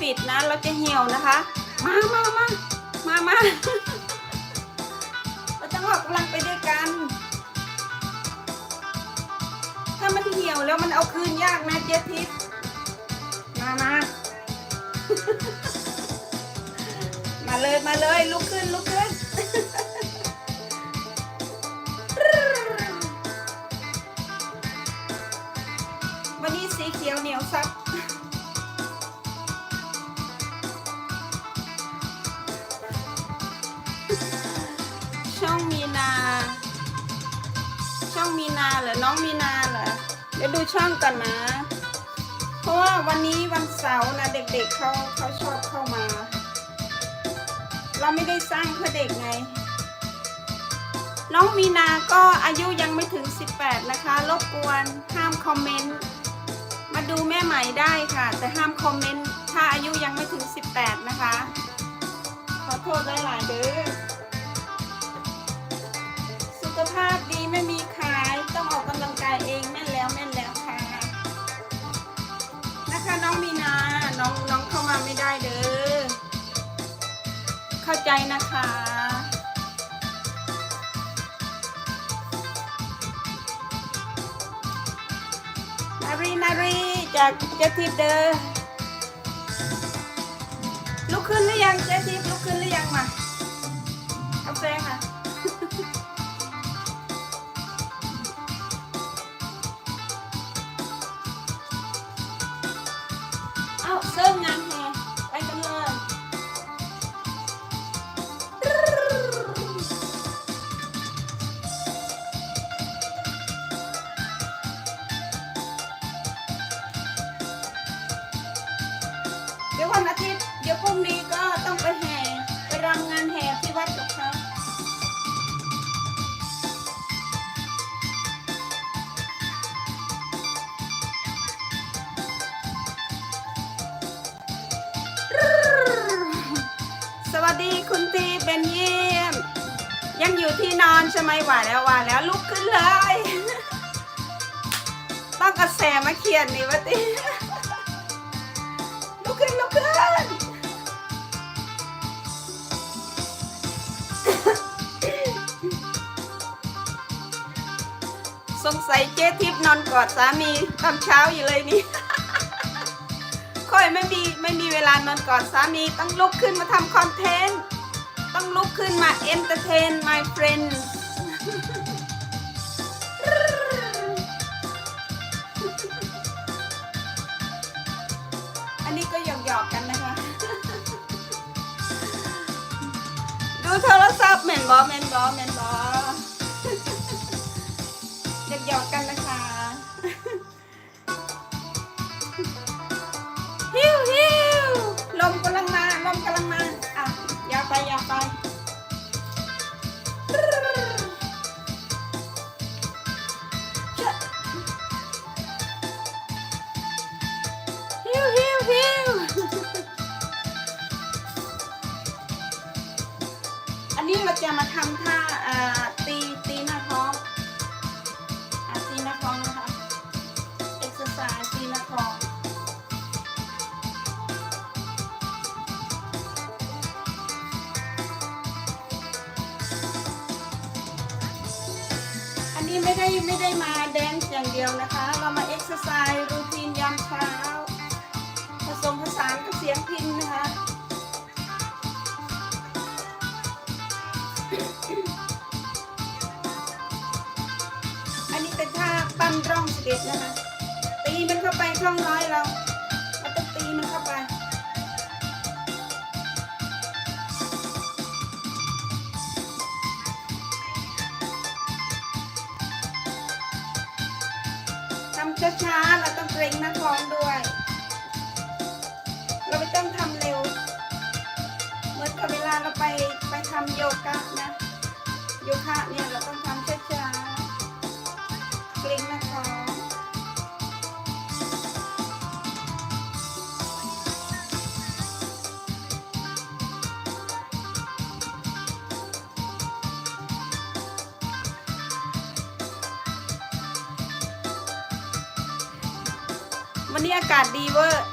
ปิดนะเราจะเหี่ยวนะคะ มามามามามาเราต้องออกกำลังไปด้วยกัน ถ้ามันเหี่ยวแล้วมันเอาคืนยากนะเจ๊ทิพย์มามามาเลยมาเลยลุกขึ้นลุกขึ้นวันนี้สีเขียวเหนียวซับ องมีนาเหรอ น้องมีนาเหรอ เดี๋ยวดูช่องก่อนนะ เพราะว่าวันนี้วันเสาร์นะ เด็กๆเขาเขาชอบเข้ามา เราไม่ได้สร้างเพื่อเด็กไง น้องมีนาก็อายุยังไม่ถึง 18 นะคะ รบกวนห้ามคอมเมนต์ มาดูแม่ใหม่ได้ค่ะ แต่ห้ามคอมเมนต์ ถ้าอายุยังไม่ถึง 18 นะคะ ขอโทษหลายๆเด้อ ใจนะคะ นารีนารีจากเจทิพย์เด้อลุกขึ้นหรือยังเจทิพย์ลุกขึ้นหรือยังมากาแฟค่ะเอาเริ่มงาน พรุ่งนี้ก็ต้องไปแห่ ไปรำงานแห่ที่วัดกับเขาสวัสดีคุณตีเป็นเยี่ยม ยังอยู่ที่นอนใช่ไหมว่าแล้วว่าแล้วลุกขึ้นเลย ต้องกระแสมาเขียนนี่วะตีลุกขึ้นลุกขึ้น สงสัยเจ๊ทิพย์นอนกอดสามีตอนเช้าอยู่เลยนี่ ค่อยไม่มีไม่มีเวลานอนกอดสามีต้องลุกขึ้นมาทำคอนเทนต์ ต้องลุกขึ้นมาเอนเตอร์เทน my friends อันนี้ก็หยอกๆกันนะคะ ดูโทรศัพท์แมนบอแมนบอแมนบ จะมาทำท่าอ่าตีตีหน้าท้องอ่าตีหน้าท้องนะคะเอ็กซ์ไซส์ตีหน้าท้องอันนี้ไม่ได้ไม่ได้มาแดนซ์อย่างเดียวนะคะ เรามาเอ็กซ์ไซส์รูทีนยามเช้า ผสมผสานกับเสียงพินนะคะ ร่องสเก็ตนะคะ ตีมันเข้าไปช่องน้อยเราเราต้องตีมันเข้าไป ทำช้าๆ เราต้องเกรงหน้าท้องด้วย เราไม่ต้องทำเร็ว เหมือนกับเวลาเราไปไปทำโยคะนะ โยคะเนี่ยเราต้องทำช้า วันนี้อากาศดีเวอร์